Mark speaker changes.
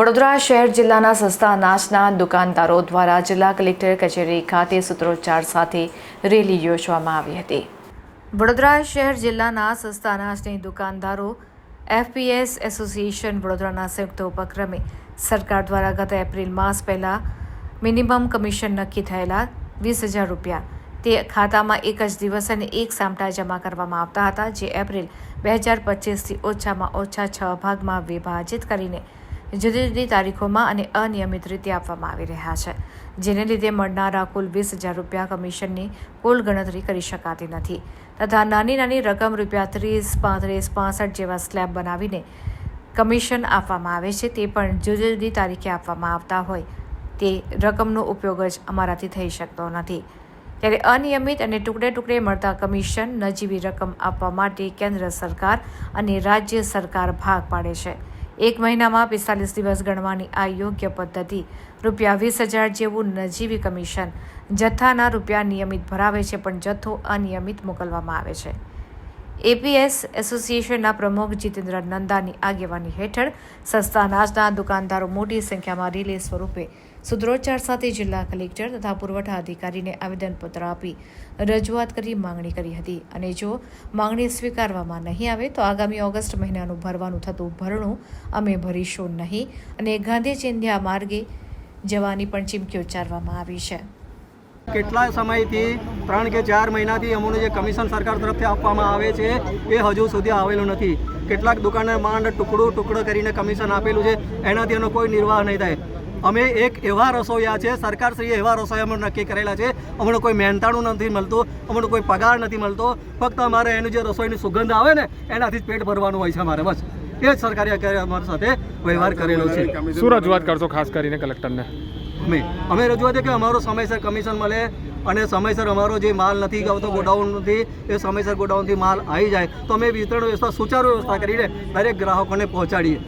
Speaker 1: વડોદરા શહેર જિલ્લાના સસ્તા અનાજના દુકાનદારો દ્વારા જિલ્લા કલેક્ટર કચેરી ખાતે સૂત્રોચ્ચાર સાથે રેલી યોજવામાં આવી હતી. વડોદરા શહેર જિલ્લાના સસ્તા અનાજની દુકાનદારો એફપીએસ એસોસિએશન વડોદરાના સંયુક્ત ઉપક્રમે સરકાર દ્વારા ગત એપ્રિલ માસ પહેલાં મિનિમમ કમિશન નક્કી થયેલા વીસ હજાર રૂપિયા. તે ખાતામાં એક જ દિવસ અને એક સામટા જમા કરવામાં આવતા હતા, જે એપ્રિલ બે હજાર પચીસથી ઓછામાં ઓછા છ ભાગમાં વિભાજિત કરીને જુદી જુદી તારીખોમાં અને અનિયમિત રીતે આપવામાં આવી રહ્યા છે, જેને લીધે મળનારા કુલ વીસ હજાર રૂપિયા કમિશનની કુલ ગણતરી કરી શકાતી નથી તથા નાની નાની રકમ રૂપિયા ત્રીસ, પાંત્રીસ, પાસઠ જેવા સ્લેબ બનાવીને કમિશન આપવામાં આવે છે, તે પણ જુદી જુદી તારીખે આપવામાં આવતા હોય. તે રકમનો ઉપયોગ જ અમારાથી થઈ શકતો નથી. ત્યારે અનિયમિત અને ટુકડે ટુકડે મળતા કમિશન નજીવી રકમ આપવા માટે કેન્દ્ર સરકાર અને રાજ્ય સરકાર ભાગ પાડે છે. એક મહિનામાં પિસ્તાલીસ દિવસ ગણવાની આ યોગ્ય પદ્ધતિ. રૂપિયા વીસ હજાર જેવું નજીવી કમિશન. જથ્થાના રૂપિયા નિયમિત ભરાવે છે, પણ જથ્થો અનિયમિત મોકલવામાં આવે છે. એપીએસ એસોસિએશનના પ્રમુખ જીતેન્દ્ર નંદાની આગેવાની હેઠળ સસ્તા અનાજના દુકાનદારો મોટી સંખ્યામાં રિલે સ્વરૂપે સૂત્રોચ્ચાર સાથે જિલ્લા કલેક્ટર તથા પુરવઠા અધિકારીને આવેદનપત્ર આપી રજૂઆત કરી માંગણી કરી હતી. અને જો માંગણી સ્વીકારવામાં નહીં આવે તો આગામી ઓગસ્ટ મહિનાનું ભરવાનું થતું ભરણું અમે ભરીશું નહીં. અને ગાંધી ચિંધ્યા માર્ગે જવાની પણ ચીમકી ઉચ્ચારવામાં આવી છે.
Speaker 2: કેટલા સમયથી ત્રણ કે ચાર મહિનાથી અમને જે કમિશન સરકાર તરફથી આપવામાં આવે છે એ હજુ સુધી આવેલું નથી. કેટલાક દુકાને માંડ ટુકડું ટુકડો કરીને કમિશન આપેલું છે, એનાથી એનો કોઈ નિર્વાહ નહીં થાય. અમે એક એવા રસોઈયા છે, સરકારશ્રીએ એવા રસોઈયા અમને નક્કી કરેલા છે, અમને કોઈ મહેનતાણું નથી મળતું, અમને કોઈ પગાર નથી મળતો, ફક્ત અમારે એનું જે રસોઈની સુગંધ આવે ને, એનાથી જ પેટ ભરવાનું હોય છે અમારે, બસ. એ જ સરકારે અત્યારે અમારી સાથે વ્યવહાર કરેલો છે.
Speaker 3: શું રજૂઆત કરશો ખાસ કરીને કલેક્ટરને?
Speaker 2: અમે અમે રજૂઆત કે અમારો સમયસર કમિશન મળે અને સમયસર અમારો જે માલ નથી આવતો ગોડાઉનથી એ સમયસર ગોડાઉનથી માલ આવી જાય. તો અમે વિતરણ વ્યવસ્થા, સુચારુ વ્યવસ્થા કરીને દરેક ગ્રાહકોને પહોંચાડીએ.